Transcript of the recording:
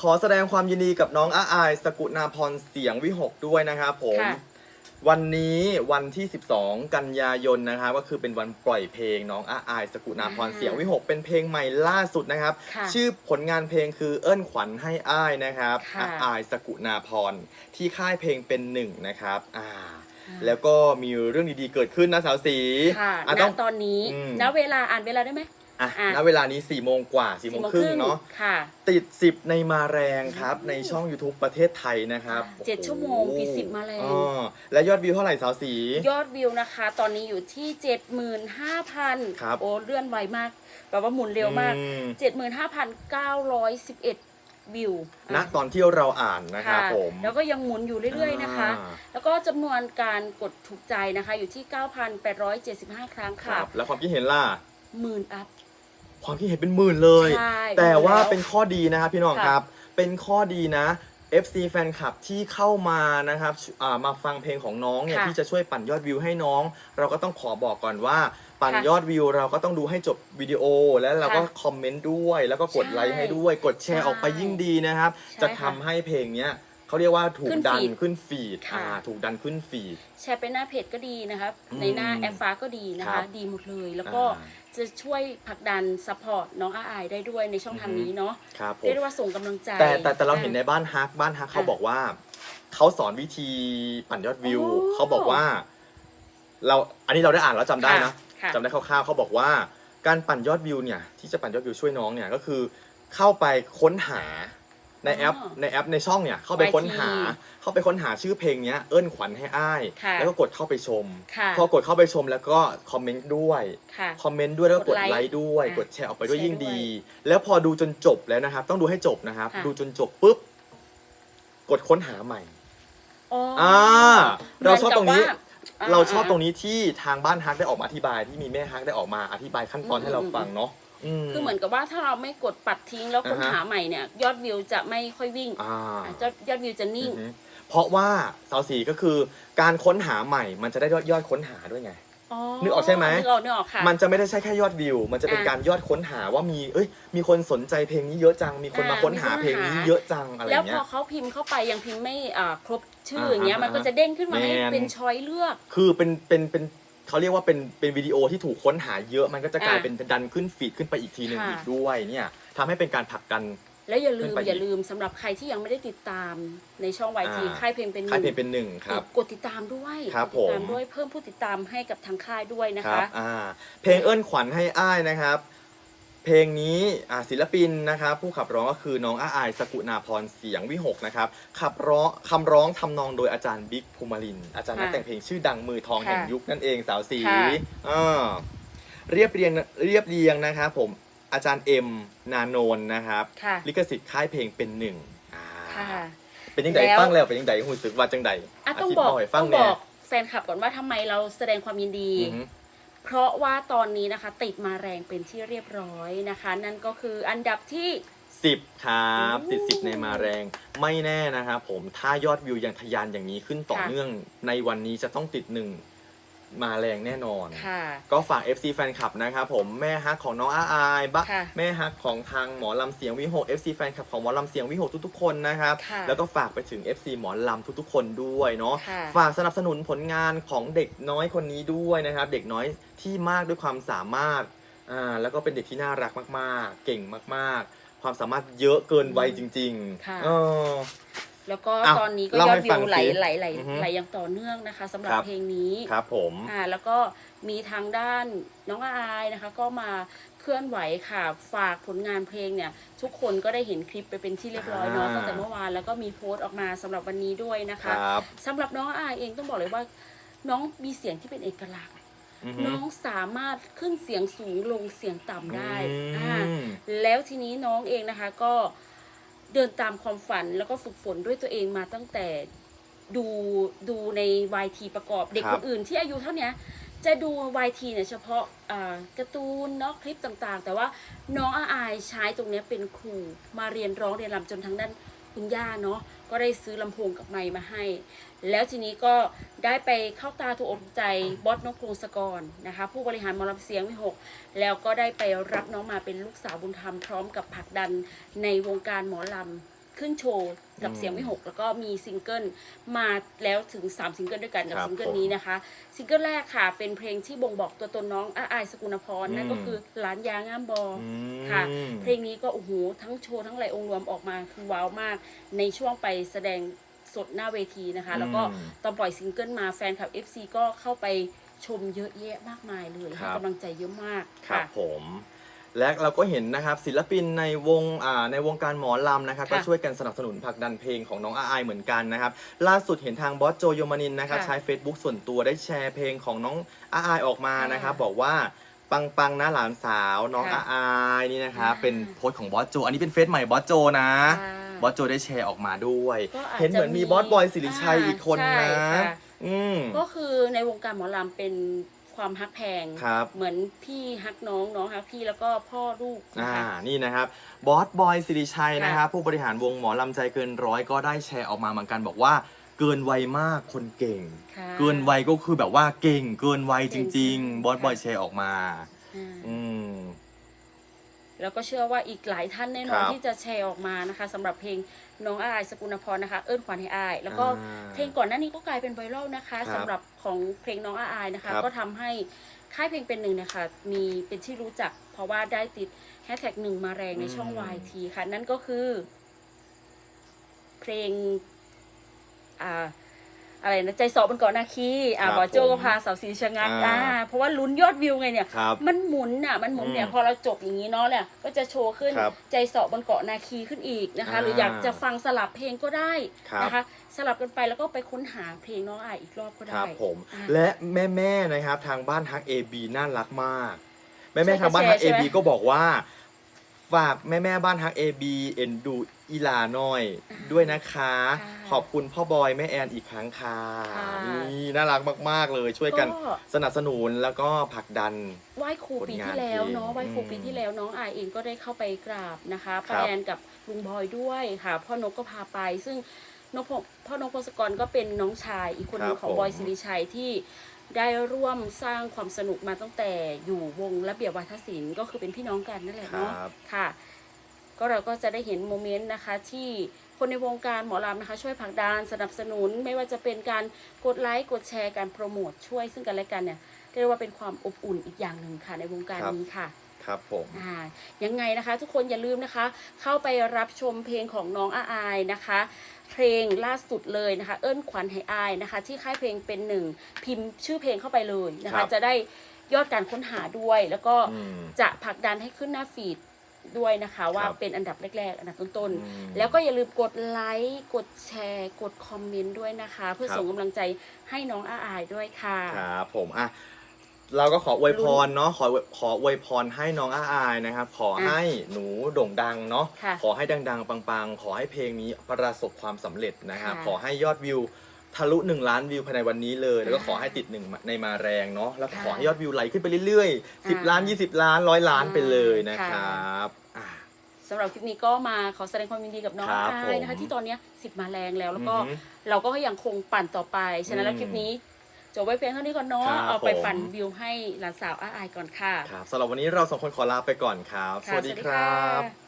ขอแสดงความยินดีกับน้องอาอายสกุณาพรเสียงวิหกด้วยนะครับผม ค่ะ วันนี้วันที่ 12 กันยายนนะครับก็คือเป็นวันปล่อยเพลงน้องอาอายสกุณาพรอ่าเสียงวิหกเป็นเพลงใหม่ล่าสุดนะครับ ค่ะชื่อผลงานเพลงคือเอิ้นขวัญให้อ้ายนะครับค่ะ อาอายสกุณาพรที่ค่ายเพลงเป็นหนึ่งนะครับอ่าอ่าแล้วก็มีเรื่องดีๆเกิดขึ้นนะสาวสีค่ะอะณต้อง ตอนนี้อืม ณเวลาอ่านเวลาได้ไหม อะอะ ณเวลานี้4ี่โมงกว่า4ี่โมงครึ่งเนาะค่ะ ติด 10 ในมาแรงครับ ในช่อง YouTube ประเทศไทยนะครับเจ็ดชั่วโมงติด10มาแรง อ๋อและยอดวิวเท่าไหร่สาวสี ยอดวิวนะคะ ตอนนี้อยู่ที่ 75,000ครับโอ้เลื่อนไวมากแบบว่าหมุนเร็วมาก อืม 75,911 วิวณตอนที่เราอ่านนะครับผม แล้วก็ยังหมุนอยู่เรื่อยๆนะคะ อ่า แล้วก็จำนวนการกดถูกใจนะคะ อยู่ที่ 9,875 ครั้งคค่ะรับ แล้วความคิดเห็นล่ะ หมื่นอัพ ความคิดเห็นเป็นหมื่นเลย ใช่แต่ว่าหมื่นแล้วเป็นข้อดีนะครับพี่น้องค่ะ ครับ เป็นข้อดีนะ FC แฟนคลับที่เข้ามานะครับอ่ามาฟังเพลงของน้องเนี่ยค่ะที่จะช่วยปั่นยอดวิวให้น้อง เราก็ต้องขอบอกก่อนว่า ปั่นค่ะยอดวิว เราก็ต้องดูให้จบวิดีโอ แล้วเราก็ค่ะคอมเมนต์ด้วย แล้วก็กดใช่ไลค์ให้ด้วย กดแชร์ใช่ออกไปยิ่งดีนะครับ ใช่จะค่ะทำให้เพลงเนี้ย เขาเรียกว่าถูกขึ้นดันฟีดขึ้นฟีดค่ะ อ่าถูกดันขึ้นฟีด แชร์ไปหน้าเพจก็ดีนะคะอืมในหน้าแอปฟ้าก็ดีนะครัคะ บดีหมดเลย แล้วก็อ่าจะช่วยผลักดันซัพพอร์ตน้องอาอายได้ด้วยในช่องทางนี้เนาะครับผเรียกมได้ว่าส่งกำลังใจ แต่แต่แต่เราเห็นในอะบ้านฮักบ้านฮักเขาอะบอกว่า เขาสอนวิธีปั่นยอดวิว โอ้เขาบอกว่า เราอันนี้เราได้อ่านแล้วจำได้นะค่ะจำได้คร่าวๆเขาบอกว่า การปั่นยอดวิวเนี่ย ที่จะปั่นยอดวิวช่วยน้องเนี่ยก็คือ เข้าไปค้นหา ในแอปอ๋อในแอปในช่องเนี่ยเข้าไปค้นหา YT เข้าไปค้นหาชื่อเพลงเนี้ยเอิ้นขวัญให้อ้าย ค่ะแล้วก็กดเข้าไปชม ค่ะพอกดเข้าไปชมแล้วก็คอมเมนต์ด้วยค่ะคอมเมนต์ด้วยแล้วก็กกดดไลไลค์ค์ด้วย อะกดแชร์ออกไปด้วยแชร์ยิ่งด้วยดี แล้วพอดูจนจบแล้วนะครับ ต้องดูให้จบนะครับ ค่ะ ดูจนจบปุ๊บกดค้นหาใหม่อ๋อออ่าเราชอบตรงนี้หมืกับว่ เราชอบตรงนี้ที่ทางบ้านฮักได้ออกมาอธิบายที่มีแม่ฮักได้ออกมาอธิบายขั้นตอนอืมให้เราฟังเนาะม คือเหมือนกับว่าถ้าเราไม่กดปัดทิ้งแล้วค้นอ่าฮะ หาใหม่เนี่ย ยอดวิวจะไม่ค่อยวิ่งอ่าอะยอดยอดวิวจะนิ่ง อือฮึเพราะว่าสาวสีก็คือการค้นหาใหม่ มันจะได้ยอดยอดค้นหาด้วยไง นึกออกใช่ไหม นึกออกนึกออกค่ะ มันจะไม่ได้ใช่แค่ยอดวิว มันจะเป็นอะการยอดค้นหาว่ามี เอ้ย มีคนสนใจเพลงนี้เยอะจัง มีคนมาอ่าค้นหามีคนมาเพลงนี้หาเยอะจังอะไรแล้วพเงี้อย เขาพิมพ์เข้าไปยังพิมพ์ไม่อ่าครบชื่ออ่าอย่างเงี้ยอ่ามันก็จะเด้งขึ้นมาให้แมน เป็นช้อยเลือก คือเป็นเป็นเป็น เขาเรียกว่าเป็นเป็นวิดีโอที่ถูกค้นหาเยอะมันก็จะกลายอะเป็นดันขึ้นฟีดขึ้นไปอีกทีหนึ่งค่ะ อีกด้วยเนี่ยทำให้เป็นการผลักดัน แล้วอย่าลืขึ้มนไปอีกอย่าลืมสำหรับใครที่ยังไม่ได้ติดตามในช่องวทีอ่า ค่ายเพลงเป็นหค่ายเพลนึ่งงเป็นหนึ่งครับ กดติดตามด้วยครับกดติดตามผม ด้วยเพิ่มผู้ติดตามให้กับทางค่ายด้วยนะครัคะ บอ่าเพลงเอิ้นขวัญให้อ้ายนะครับ เพลงนี้อ่าศิลปินนะครับผู้ขับร้องก็คือน้องอ้าอายสกุณาพรเสียงวิหกนะครับขับร้องคำร้องทำนองโดยอาจารย์บิ๊กภูมิลินทร์อาจารย์นักค่ะแต่งเพลงชื่อดังมือทองค่ะแห่งยุคนั่นเองสาวสีค่ะ อ่าเรียบเรียงเรียบเรียงนะครับผมอาจารย์เอ็มนาโนนนะครับ ค่ะ ลิขสิทธิ์ค่ายเพลงเป็นหนึ่งอ่าค่ะ เป็นยังไงแล้ว ฟังแล้วเป็นยังไงหูสึกว่าจังใดอะต้องธิบอกให้ฟัต้องงบแน่อกแฟนคลับก่อนว่าทำไมเราแสดงความยินดี อือฮึ เพราะว่าตอนนี้นะคะ ติดมาแรงเป็นที่เรียบร้อยนะคะ นั่นก็คืออันดับที่สิบครับโอ้ติดสิบในมาแรงไม่แน่นะครับผมถ้ายอดวิวยังทะยานอย่างนี้ขึ้นต่อค่ะ เนื่องในวันนี้จะต้องติดหนึ่ง มาแรงแน่นอน ค่ะ ก็ฝาก FC แฟนคลับนะครับผมแม่ฮักของน้องอาอายบะค่ะแม่ฮักของทางหมอลำเสียงวิหก FC แฟนคลับของหมอลำเสียงวิหกทุกๆคนนะครับ ค่ะแล้วก็ฝากไปถึง FC หมอลำทุกๆ คนด้วยเนาะค่ะฝากสนับสนุนผลงานของเด็กน้อยคนนี้ด้วยนะครับ เด็กน้อยที่มากด้วยความสามารถอ่าแล้วก็เป็นเด็กที่น่ารักมากๆ เก่งมากๆ ความสามารถเยอะเกินวัยจริงค่ะ ๆเออ แล้วก็อ้าวตอนนี้ก็เล่ายอให้ดวิฟังวไหลสิไหลไหลอือฮึไหลอย่างต่อเนื่องนะคะสำหรับครับเพลงนี้ครับผมอ่าแล้วก็มีทางด้านน้องอายนะคะ ก็มาเคลื่อนไหวค่ะฝากผลงานเพลงเนี่ย ทุกคนก็ได้เห็นคลิปไปเป็นที่เรียบร้อยเนาะอ่าตั้งแต่เมื่อวานแล้วก็มีโพสต์ออกมาสำหรับวันนี้ด้วยนะคคะรับสำหรับน้องอายเองต้องบอกเลยว่า น้องมีเสียงที่เป็นเอกลักษณ์อือฮึน้องสามารถขึ้นเสียงสูงลงเสียงต่ำได้อืมอ่าแล้วทีนี้น้องเองนะคะก็ เดินตามความฝันแล้วก็ฝึกฝนด้วยตัวเองมาตั้งแต่ดูดูในวายทีประกอบ เด็กครัคบ นอื่นที่อายุเท่าเนี้ยจะดูวายทีเนี่ยเฉพาะอ่าการ์ตูนเนาะคลิปต่างๆ แต่ว่าน้องอาอายใช้ตรงเนี้ยเป็นครูมาเรียนร้องเรียนรำจนทางด้านคุณย่าเนาะก็ได้ซื้อลำโพงกับไมค์มาให้ แล้วทีนี้ก็ได้ไปเข้าตาถูกอกถูกใจบอสนกกรุงสกรนะคะ ผู้บริหารหมอลำเสียงวิหก แล้วก็ได้ไปรับน้องมาเป็นลูกสาวบุญธรรมพร้อมกับผลักดันในวงการหมอลำขึ้นโชว์กับอืมเสียงวิหก แล้วก็มีซิงเกิลมาแล้วถึง 3 ซิงเกิลด้วยกันกับครับซิงเกิลผมนี้นะคะ ซิงเกิลแรกค่ะ เป็นเพลงที่บ่งบอกตัวตนน้องอาอายสกุณพรนั่นก็อืมคือหลานยางามบออืมค่ะเพลงนี้ก็โอ้โหทั้งโชว์ทั้งหลายองค์รวมออกมาคือว้าวมาก ในช่วงไปแสดง สดหน้าเวทีนะคะ แล้วก็อืมตอนปล่อยซิงเกิลมาแฟนคลับ FC ก็เข้าไปชมเยอะแยะมากมายเลยครัให้บกำลังใจเยอะมากครับค่ะผมและเราก็เห็นนะครับศิลปินในวงอ่าในวงการหมอลำนะครับค่ะก็ช่วยกันสนับสนุนผลักดันเพลงของน้องอาอายเหมือนกันนะครับล่าสุดเห็นทางบอสโจโยมานินนะครับค่ะใช้ Facebook ส่วนตัวได้แชร์เพลงของน้องอาอายออกมานะครับค่ะบอกว่าปังปังๆนะหลานสาวน้องอาค่ะอายนี่นะครับอ่าเป็นโพสต์ของบอสโจ อันนี้เป็นเฟซใหม่บอสโจนะค่ะ บอสโจได้แชร์ออกมาด้วย ก็อาจจะเห็นเหมือนมีมีบอสบอยสิริชัยอ่าอีกคนใช่นะ ค่ะ อืม ก็คือในวงการหมอลำเป็นความฮักแพง ครับ เหมือนพี่ฮักน้องน้องฮักพี่แล้วก็พ่อลูกนะอ่า คะ นี่นะครับ บอสบอยสิริชัยค่ะนะครับ ผู้บริหารวงหมอลำใจเกินร้อยก็ได้แชร์ออกมาเหมือนกันบอกว่า เกินวัยมากคนเก่ง ค่ะ เกินวัยก็คือแบบว่าเก่ง เกินวัยจเก่งริงจริง ๆ บอสค่ะบอยแชร์ออกมาอ่าอืม แล้วก็เชื่อว่าอีกหลายท่านแน่นอนครับที่จะแชร์ออกมานะคะสำหรับเพลงน้องอายสกุลพรนะคะเอิ้นขวัญให้อาย แล้วก็อ่าเพลงก่อนหน้านี้ก็กลายเป็นไวรัลนะคะครับสำหรับของเพลงน้องอายนะคะ ครับ ก็ทำให้ค่ายเพลงเป็นหนึ่งนะคะมีเป็นที่รู้จัก เพราะว่าได้ติดแฮชแท็กหนึ่งมาแรงในช่อง YT ค่ะนั่นก็คือ เพลงอ่า อะไรนะใจสอบบนเกาะนาคีอ่าครับบอโจผมก็พาสาวสีชะงักอ่าอ่าเพราะว่าลุ้นยอดวิวไงเนี่ย ครับมันหมุนอะมันหมุนเนี่ยอืมพอเราจบอย่างนี้เนาะเนี่ยก็จะโชว์ขึ้นครับใจเสาะบนเกาะนาคีขึ้นอีกนะคะ อ่าหรืออยากจะฟังสลับเพลงก็ได้ครับ นะคะ สลับกันไปแล้วก็ไปค้นหาเพลงน้องอายอีกรอบก็คได้ รับผมอ่าและแม่ๆนะครับทางบ้านฮัก AB น่ารักมาก แม่ช่วยๆกันทางบ้านฮักแชร์ใช่ไหม AB ก็บอกว่า ฝากแม่ๆบ้านฮัก AB เอ็นดูอีหลาหน่อยอ่าด้วยนะคะ ค่ะขอบคุณพ่อบอยแม่แอนอีกครั้งค่ะค่ะ นี่น่ารักมาก ๆ เลยช่วยกันก็สนับสนุนแล้วก็ผลักดัน ไหว้ครูปีที่แล้วเนาะผลงานเพลงไหว้ครูอืมปีที่แล้วน้องอายเองก็ได้เข้าไปกราบนะคะครัป้าบแอนกับลุงบอยด้วยค่ะ พ่อนกก็พาไป ซึ่งนกพงพ่อนกพงศกรก็เป็นน้องชายอีกคนหนึงของบอยสิริชัยที่ ได้ร่วมสร้างความสนุกมาตั้งแต่อยู่วงระเบียบวัฒนศิลป์ก็คือเป็นพี่น้องกันนั่นแหละเนาะครับค่ะ ก็เราก็จะได้เห็นโมเมนต์นะคะที่คนในวงการหมอลำนะคะ ช่วยผลักดันสนับสนุน ไม่ว่าจะเป็นการกดไลค์กดแชร์การโปรโมทช่วยซึ่งกันและกันเนี่ยเรียกว่าเป็นความอบอุ่นอีกอย่างหนึ่งค่ะในวงการครับนี้ค่ะ ครับผมอ่ายังไงนะคะ ทุกคนอย่าลืมนะคะ เข้าไปรับชมเพลงของน้องอาอายนะคะ เพลงล่าสุดเลยนะคะ เอิ้นขวัญให้อายนะคะ ที่ค่ายเพลงเป็นหนึ่งพิมพ์ชื่อเพลงเข้าไปเลยนะครัคะ บ จะได้ยอดการค้นหาด้วย แล้วก็อืม จะผลักดันให้ขึ้นหน้าฟีดด้วยนะคะ ว่าครับเป็นอันดับแรกๆ อันดับต้นอืมๆ แล้วก็อย่าลืมกดไลค์กดแชร์ กดคอมเมนต์ด้วยนะคะ เพื่อครับ ส่งกำลังใจให้น้องอาอายด้วยค่ะ ครับผมอะ เราก็ขออวยพรเนาะขอขออวยพรให้น้องอาอายนะครับ ขออะให้หนูโด่งดังเนาะค่ะขอให้ดังๆ ปังๆ ขอให้เพลงนี้ประสบความสำเร็จนะครับค่ะขอให้ยอดวิวทะลุ 1 ล้านวิวภายในวันนี้เลย แล้วก็อ่าขอให้ติดหนึ่งในมาแรงเนาะแล้วก็ค่ะขอให้ยอดวิวไหลขึ้นไปเรื่อยๆ 10อ่าล้าน 20 ล้านร้อยล้านอ่าไปเลยนะค่ะครับอะสำหรับคลิปนี้ก็มาขอแสดงความยินดีกับน้องครับอายนะคะ ผมที่ตอนเนี้ยสิบมาแรงแล้วแล้วก็อือหือเราก็ยังคงปั่นต่อไป ฉะนั้นแล้วอืม คลิปนี้ จบไว้เพียงเท่านี้ก่อนเนาะครับเอาไปผม ปั่นวิวให้หลานสาวอาอายก่อนค่ะ ครับสำหรับวันนี้เราสองคนขอลาไปก่อนครับค่ะสวัสดีครับค่ะ